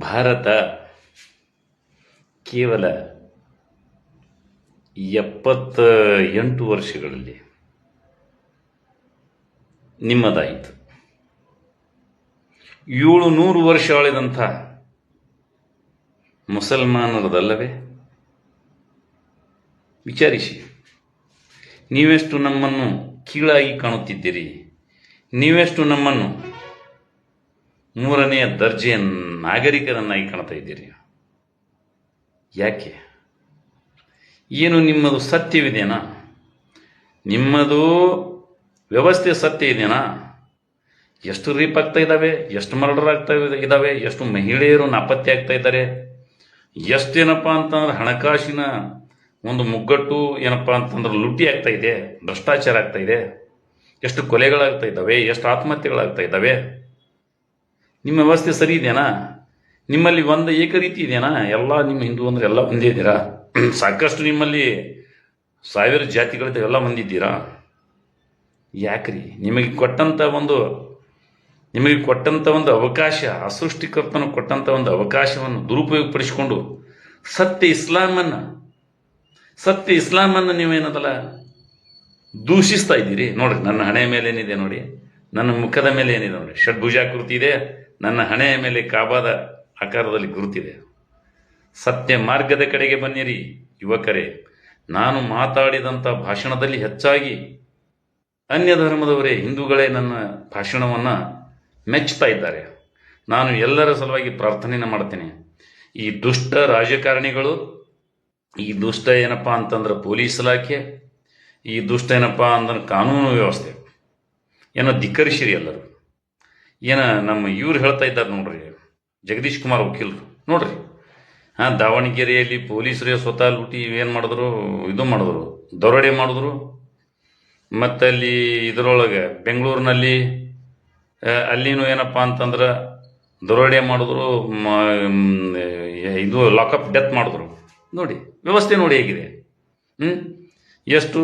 ಭಾರತ ಕೇವಲ ಎಪ್ಪತ್ತ ಎಂಟು ವರ್ಷಗಳಲ್ಲಿ ನಿಮ್ಮದಾಯಿತು. ಏಳು ನೂರು ವರ್ಷ ಆಳಿದಂಥ ಮುಸಲ್ಮಾನರದಲ್ಲವೇ? ವಿಚಾರಿಸಿ. ನೀವೆಷ್ಟು ನಮ್ಮನ್ನು ಕೀಳಾಗಿ ಕಾಣುತ್ತಿದ್ದೀರಿ? ನೀವೆಷ್ಟು ನಮ್ಮನ್ನು ಮೂರನೆಯ ದರ್ಜೆಯ ನಾಗರಿಕರನ್ನಾಗಿ ಕಾಣ್ತಾ ಇದ್ದೀರಿ. ಯಾಕೆ? ಏನು ನಿಮ್ಮದು ಸತ್ಯವಿದೆಯಾ ನಿಮ್ಮದು ವ್ಯವಸ್ಥೆ ಸತ್ಯ ಇದೆಯಾ ಎಷ್ಟು ರೀಪ್ ಆಗ್ತಾ ಇದ್ದಾವೆ ಎಷ್ಟು ಮರ್ಡರ್ ಆಗ್ತಾ ಇದ್ದಾವೆ ಎಷ್ಟು ಮಹಿಳೆಯರು ನಾಪತ್ತೆ ಆಗ್ತಾ ಇದ್ದಾರೆ? ಎಷ್ಟು ಏನಪ್ಪ ಅಂತಂದ್ರೆ ಹಣಕಾಸಿನ ಒಂದು ಮುಗ್ಗಟ್ಟು ಏನಪ್ಪ ಅಂತಂದ್ರೆ ಲುಟಿ ಆಗ್ತಾ ಇದೆ, ಭ್ರಷ್ಟಾಚಾರ ಆಗ್ತಾ ಇದೆ. ಎಷ್ಟು ಕೊಲೆಗಳಾಗ್ತಾ ಇದ್ದಾವೆ? ಎಷ್ಟು ಆತ್ಮಹತ್ಯೆಗಳಾಗ್ತಾ ಇದ್ದಾವೆ? ನಿಮ್ಮ ವ್ಯವಸ್ಥೆ ಸರಿ ಇದೆಯಾ ನಿಮ್ಮಲ್ಲಿ ಒಂದು ಏಕರೀತಿ ಇದೆಯಾ ಎಲ್ಲ ನಿಮ್ಮ ಹಿಂದೂ ಅಂದ್ರೆ ಎಲ್ಲ ಒಂದೇ ಇದ್ದೀರಾ? ಸಾಕಷ್ಟು ನಿಮ್ಮಲ್ಲಿ ಸಾವಿರ ಎಲ್ಲ ಹೊಂದಿದ್ದೀರಾ ಯಾಕ್ರಿ? ನಿಮಗೆ ಕೊಟ್ಟಂಥ ಒಂದು, ನಿಮಗೆ ಕೊಟ್ಟಂಥ ಒಂದು ಅವಕಾಶ ಅಸೃಷ್ಟಿಕರ್ತನು ಕೊಟ್ಟಂಥ ಒಂದು ಅವಕಾಶವನ್ನು ದುರುಪಯೋಗಪಡಿಸಿಕೊಂಡು ಸತ್ಯ ಇಸ್ಲಾಮನ್ನು ಸತ್ಯ ಇಸ್ಲಾಮನ್ನು ನೀವೇನದಲ್ಲ, ದೂಷಿಸ್ತಾ ಇದ್ದೀರಿ. ನೋಡ್ರಿ, ನನ್ನ ಹಣೆಯ ಮೇಲೆ ಏನಿದೆ ನೋಡಿ, ನನ್ನ ಮುಖದ ಮೇಲೆ ಏನಿದೆ ನೋಡಿ. ಷಡ್ಭುಜಾಕೃತಿ ಇದೆ. ನನ್ನ ಹಣೆಯ ಮೇಲೆ ಕಾಬಾದ ಆಕಾರದಲ್ಲಿ ಗುರುತಿದೆ. ಸತ್ಯ ಮಾರ್ಗದ ಕಡೆಗೆ ಬನ್ನಿರಿ, ಯುವಕರೇ. ನಾನು ಮಾತಾಡಿದಂಥ ಭಾಷಣದಲ್ಲಿ ಹೆಚ್ಚಾಗಿ ಅನ್ಯ ಧರ್ಮದವರೇ ಹಿಂದೂಗಳೇ ನನ್ನ ಭಾಷಣವನ್ನು ಮೆಚ್ಚುತ್ತಾ ಇದ್ದಾರೆ. ನಾನು ಎಲ್ಲರ ಸಲುವಾಗಿ ಪ್ರಾರ್ಥನೆಯನ್ನು ಮಾಡ್ತೇನೆ. ಈ ದುಷ್ಟ ರಾಜಕಾರಣಿಗಳು, ಈ ದುಷ್ಟ ಏನಪ್ಪ ಅಂತಂದ್ರೆ ಪೊಲೀಸ್ ಇಲಾಖೆ, ಈ ದುಷ್ಟ ಏನಪ್ಪ ಅಂದ್ರೆ ಕಾನೂನು ವ್ಯವಸ್ಥೆ. ಏನೋ ಧಿಕ್ಕರಿಸಿರಿ ಎಲ್ಲರೂ. ಏನ ನಮ್ಮ ಇವ್ರು ಹೇಳ್ತಾ ಇದ್ದಾರೆ ನೋಡ್ರಿ, ಜಗದೀಶ್ ಕುಮಾರ್ ವಕೀಲರು, ನೋಡ್ರಿ. ಹಾಂ, ದಾವಣಗೆರೆಯಲ್ಲಿ ಪೊಲೀಸರೇ ಸ್ವತಃ ಲೂಟಿ ಏನು ಮಾಡಿದ್ರು, ಇದು ಮಾಡಿದ್ರು, ದರೋಡೆ ಮಾಡಿದ್ರು. ಮತ್ತಲ್ಲಿ ಇದರೊಳಗೆ ಬೆಂಗಳೂರಿನಲ್ಲಿ ಅಲ್ಲಿನೂ ಏನಪ್ಪ ಅಂತಂದ್ರೆ ದರೋಡೆ ಮಾಡಿದ್ರು ಇದು ಲಾಕಪ್ ಡೆತ್ ಮಾಡಿದ್ರು. ನೋಡಿ, ವ್ಯವಸ್ಥೆ ನೋಡಿ ಹೇಗಿದೆ. ಹ್ಞೂ ಎಷ್ಟು,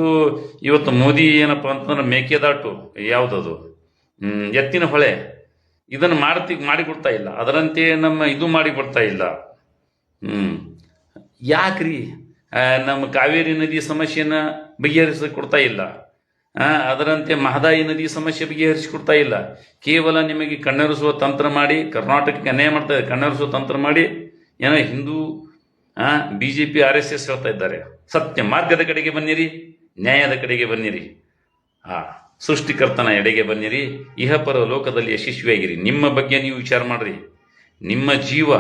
ಇವತ್ತು ಮೋದಿ ಏನಪ್ಪ ಅಂತಂದ್ರೆ ಮೇಕೆದಾಟು, ಯಾವುದದು? ಎತ್ತಿನ ಹೊಳೆ. ಇದನ್ನು ಮಾಡ್ತಿ, ಮಾಡಿಕೊಡ್ತಾ ಇಲ್ಲ. ಅದರಂತೆ ನಮ್ಮ ಇದು ಮಾಡಿಕೊಡ್ತಾ ಇಲ್ಲ. ಹ್ಮ್. ಯಾಕ್ರಿ? ನಮ್ಮ ಕಾವೇರಿ ನದಿ ಸಮಸ್ಯೆನ ಬಗೆಹರಿಸಿ ಕೊಡ್ತಾ ಇಲ್ಲ ಅದರಂತೆ ಮಹದಾಯಿ ನದಿ ಸಮಸ್ಯೆ ಬಗೆಹರಿಸಿಕೊಡ್ತಾ ಇಲ್ಲ. ಕೇವಲ ನಿಮಗೆ ಕಣ್ಣರಿಸುವ ತಂತ್ರ ಮಾಡಿ, ಕರ್ನಾಟಕಕ್ಕೆ ಅನ್ಯಾಯ ಮಾಡ್ತಾ ಕಣ್ಣರಿಸುವ ತಂತ್ರ ಮಾಡಿ, ಏನೋ Hindu B J P R S S ಹೇಳ್ತಾ ಇದ್ದಾರೆ. ಸತ್ಯ. ಮಾರ್ಗದ ಕಡೆಗೆ ಬನ್ನಿರಿ, ನ್ಯಾಯದ ಕಡೆಗೆ ಬನ್ನಿರಿ. ಆ. ಸೃಷ್ಟಿಕರ್ತನ ಎಡೆಗೆ ಬನ್ನಿರಿ, ಇಹಪರ ಲೋಕದಲ್ಲಿ ಯಶಸ್ವಿಯಾಗಿರಿ. ನಿಮ್ಮ ಬಗ್ಗೆ ನೀವು ವಿಚಾರ ಮಾಡ್ರಿ. ನಿಮ್ಮ ಜೀವ,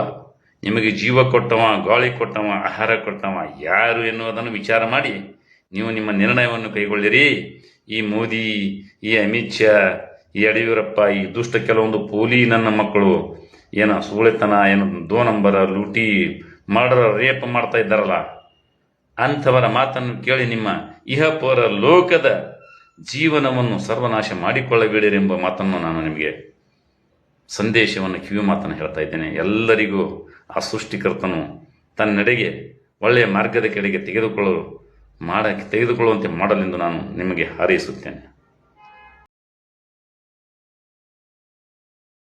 ನಿಮಗೆ ಜೀವ ಕೊಟ್ಟವ, ಗಾಳಿ ಕೊಟ್ಟವ, ಆಹಾರ ಕೊಟ್ಟವ, ಯಾರು ಎನ್ನುವುದನ್ನು ವಿಚಾರ ಮಾಡಿ ನೀವು ನಿಮ್ಮ ನಿರ್ಣಯವನ್ನು ಕೈಗೊಳ್ಳಿರಿ. ಈ ಮೋದಿ, ಈ ಅಮಿತ್ ಶಾ, ಈ ಯಡಿಯೂರಪ್ಪ, ಈ ದುಷ್ಟ ಕೆಲವೊಂದು ಪೋಲಿ ನನ್ನ ಮಕ್ಕಳು, ಏನ ಸೂಳೆತನ ಏನು ದೋ ನಂಬರ, ಲೂಟಿ, ಮರ್ಡರ್, ರೇಪ್ ಮಾಡ್ತಾ ಇದ್ದಾರಲ್ಲ, ಅಂಥವರ ಮಾತನ್ನು ಕೇಳಿ ನಿಮ್ಮ ಇಹಪರ ಲೋಕದ ಜೀವನವನ್ನು ಸರ್ವನಾಶ ಮಾಡಿಕೊಳ್ಳಬೇಡಿರೆಂಬ ಮಾತನ್ನು ನಾನು ನಿಮಗೆ ಸಂದೇಶವನ್ನು ಕಿವಿ ಮಾತನ್ನು ಹೇಳ್ತಾ ಇದ್ದೇನೆ. ಎಲ್ಲರಿಗೂ ಆ ಸೃಷ್ಟಿಕರ್ತನು ತನ್ನೆಡೆಗೆ ಒಳ್ಳೆಯ ಮಾರ್ಗದ ಕಡೆಗೆ ತೆಗೆದುಕೊಳ್ಳಲು ಮಾಡಕ್ಕೆ ತೆಗೆದುಕೊಳ್ಳುವಂತೆ ಮಾಡಲೆಂದು ನಾನು ನಿಮಗೆ ಹಾರೈಸುತ್ತೇನೆ.